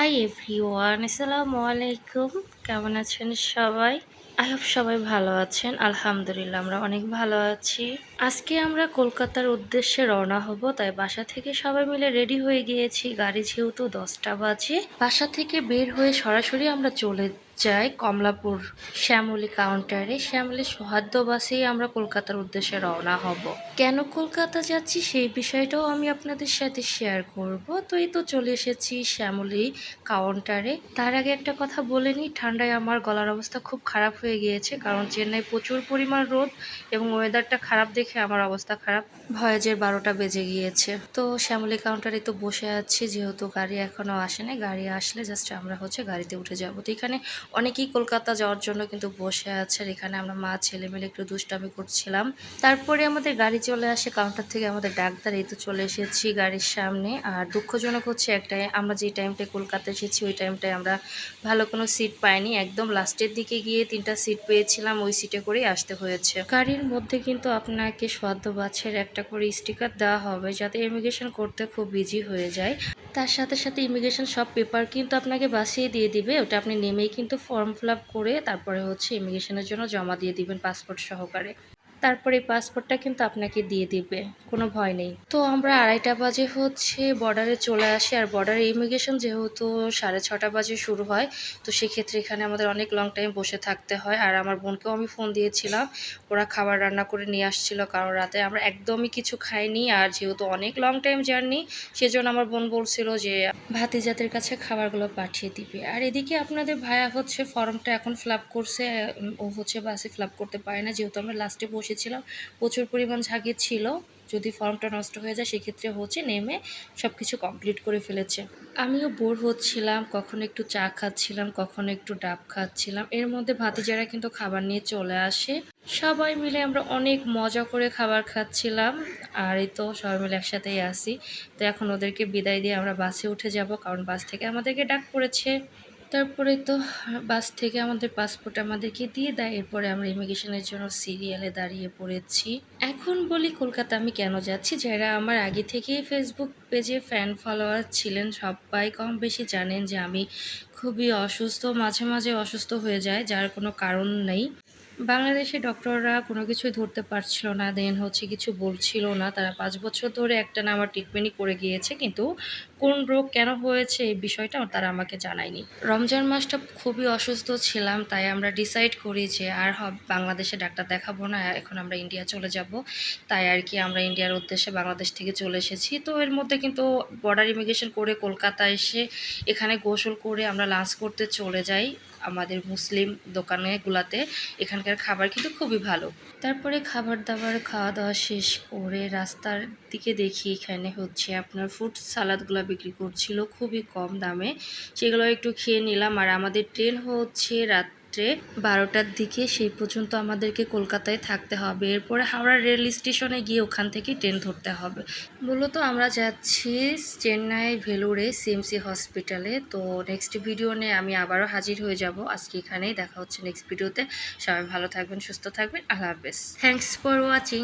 Hi everyone আসসালামু আলাইকুম কেমন আছেন সবাই? আই হোপ সবাই ভালো আছেন। আলহামদুলিল্লাহ, আমরা অনেক ভালো আছি। আজকে আমরা কলকাতার উদ্দেশ্যে রওনা হব, তাই বাসা থেকে সবাই মিলে রেডি হয়ে গিয়েছি। গাড়ি যেহেতু দশটা বাজে, বাসা থেকে বের হয়ে সরাসরি আমরা চলে যাই কমলাপুর শ্যামলী কাউন্টারে শ্যামলী, সৌহার্দ্য বাসেই আমরা কলকাতার উদ্দেশ্যে রওনা হব। কেন কলকাতা যাচ্ছি সেই বিষয়টাও আমি আপনাদের সাথে শেয়ার করব। তো এই তো চলে এসেছি শ্যামলী কাউন্টারে তার আগে একটা কথা বলে নিই, ঠান্ডায় আমার গলার অবস্থা খুব খারাপ হয়ে গিয়েছে, কারণ চেন্নাই প্রচুর পরিমাণ রোদ এবং ওয়েদারটা খারাপ দেখে আমার অবস্থা খারাপ। ভয়েজের বারোটা বেজে গিয়েছে। তো শ্যামলী কাউন্টারে তো বসে আছি, যেহেতু গাড়ি এখনও আসেনি, গাড়ি আসলে জাস্ট আমরা হচ্ছে গাড়িতে উঠে যাব। তো এখানে অনেকেই কলকাতা যাওয়ার জন্য কিন্তু বসে আছে আর এখানে আমরা মা, ছেলে মিলে একটু দুষ্টামি করছিলাম। তারপরে আমাদের গাড়ি চলে আসে কাউন্টার থেকে, আমাদের ডাক্তার এই তো চলে এসেছি গাড়ির সামনে। আর দুঃখজনক হচ্ছে একটাই, আমরা যে টাইমটায় কলকাতা এসেছি, ওই টাইমটায় আমরা ভালো কোনো সিট পাইনি। একদম লাস্টের দিকে গিয়ে তিনটা সিট পেয়েছিলাম, ওই সিটে করেই আসতে হয়েছে। গাড়ির মধ্যে কিন্তু আপনাকে সদ্য বাছের একটা করে স্টিকার দেওয়া হবে, যাতে ইমিগ্রেশন করতে খুব বিজি হয়ে যায়। তার সাথে সাথে ইমিগ্রেশন সব পেপার কিন্তু আপনাকে বাসিয়ে দিয়ে দিবে। ওটা আপনি নেমেই কিন্তু ফর্ম ফিল করে তারপরে হচ্ছে ইমিগ্রেশনের জন্য জমা দিয়ে দিবেন পাসপোর্ট সহকারে। তারপরে পাসপোর্টটা কিন্তু আপনাকে দিয়ে দিবে, কোনো ভয় নেই। তো আমরা আড়াইটা বাজে হচ্ছে বর্ডারে চলে আসি। আর বর্ডারে ইমিগ্রেশন যেহেতু সাড়ে ছটা বাজে শুরু হয়, তো সেক্ষেত্রে এখানে আমাদের অনেক লং টাইম বসে থাকতে হয়। আর আমার বোনকেও আমি ফোন দিয়েছিলাম, ওরা খাবার রান্না করে নিয়ে আসছিল, কারণ রাতে আমরা একদমই কিছু খাইনি। আর যেহেতু অনেক লং টাইম জার্নি সেজন্য আমার বোন বলছিল যে, ভাতিজাদের কাছে খাবারগুলো পাঠিয়ে দিবে। আর এদিকে আপনাদের ভাইয়া হচ্ছে ফর্মটা এখন ফিল করছে ও হচ্ছে বাসে ফিল করতে পারে না, যেহেতু আমরা লাস্টে বসেছিলাম। প্রচুর পরিমাণ ঝাঁকি ছিল। যদি ফর্মটা নষ্ট হয়ে যায়, সেক্ষেত্রে হচ্ছে নেমে সব কিছু কমপ্লিট করে ফেলেছে। আমিও বোর হচ্ছিলাম, কখনো একটু চা খাচ্ছিলাম, কখনো একটু ডাব খাচ্ছিলাম। এর মধ্যে ভাতিজারা কিন্তু খাবার নিয়ে চলে আসে। সবাই মিলে আমরা অনেক মজা করে খাবার খাচ্ছিলাম। আর এই তো সবাই মিলে একসাথেই আসি। তো এখন ওদেরকে বিদায় দিয়ে আমরা বাসে উঠে যাব, কারণ বাস থেকে আমাদেরকে ডাক পড়েছে। তারপরে তো বাস থেকে আমাদের পাসপোর্ট আমাদেরকে দিয়ে দেয়। এরপরে আমরা ইমিগ্রেশনের জন্য সিরিয়ালে দাঁড়িয়ে পড়েছি। এখন বলি, কলকাতা আমি কেন যাচ্ছি? যারা আমার আগে থেকেই ফেসবুক পেজে ফ্যান ফলোয়ার ছিলেন, সবাই কম বেশি জানেন যে আমি খুবই অসুস্থ, মাঝে মাঝে অসুস্থ হয়ে যায়, যার কোনো কারণ নেই। বাংলাদেশে ডক্টররা কোনো কিছুই ধরতে পারছিল না, দেন হচ্ছে কিছু বলছিল না। তারা পাঁচ বছর ধরে একটা না, আমার ট্রিটমেন্টই করে গিয়েছে, কিন্তু কোন রোগ কেন হয়েছে এই বিষয়টা তারা আমাকে জানায়নি। রমজান মাসটা খুবই অসুস্থ ছিলাম, তাই আমরা ডিসাইড করি যে আর বাংলাদেশে ডাক্তার দেখাবো না, এখন আমরা ইন্ডিয়া চলে যাব। তাই আর কি আমরা ইন্ডিয়ার উদ্দেশ্যে বাংলাদেশ থেকে চলে এসেছি। তো এর মধ্যে কিন্তু বর্ডার ইমিগ্রেশন করে কলকাতা এসে এখানে গোসল করে আমরা লাঞ্চ করতে চলে যাই। আমাদের মুসলিম দোকানেগুলাতে এখানকার খাবার কিন্তু খুবই ভালো। তারপরে খাবার দাবার খাওয়া দাওয়া শেষ করে রাস্তার দিকে দেখি এখানে হচ্ছে আপনার ফুড সালাদগুলো বিক্রি করছিল খুবই কম দামে। সেগুলো একটু খেয়ে নিলাম। আর আমাদের ট্রেন হচ্ছে রাত রাত্রে বারোটার দিকে সেই পর্যন্ত আমাদেরকে কলকাতায় থাকতে হবে। এরপরে হাওড়া রেল স্টেশনে গিয়ে ওখান থেকে ট্রেন ধরতে হবে। মূলত আমরা যাচ্ছি চেন্নাই ভেলুরে সিএমসি হসপিটালে। তো নেক্সট ভিডিও নিয়ে আমি আবারও হাজির হয়ে যাব। আজকে এখানেই দেখা হচ্ছে নেক্সট ভিডিওতে সবাই ভালো থাকবেন, সুস্থ থাকবেন। আল্লাহ হাফেজ। Thanks for watching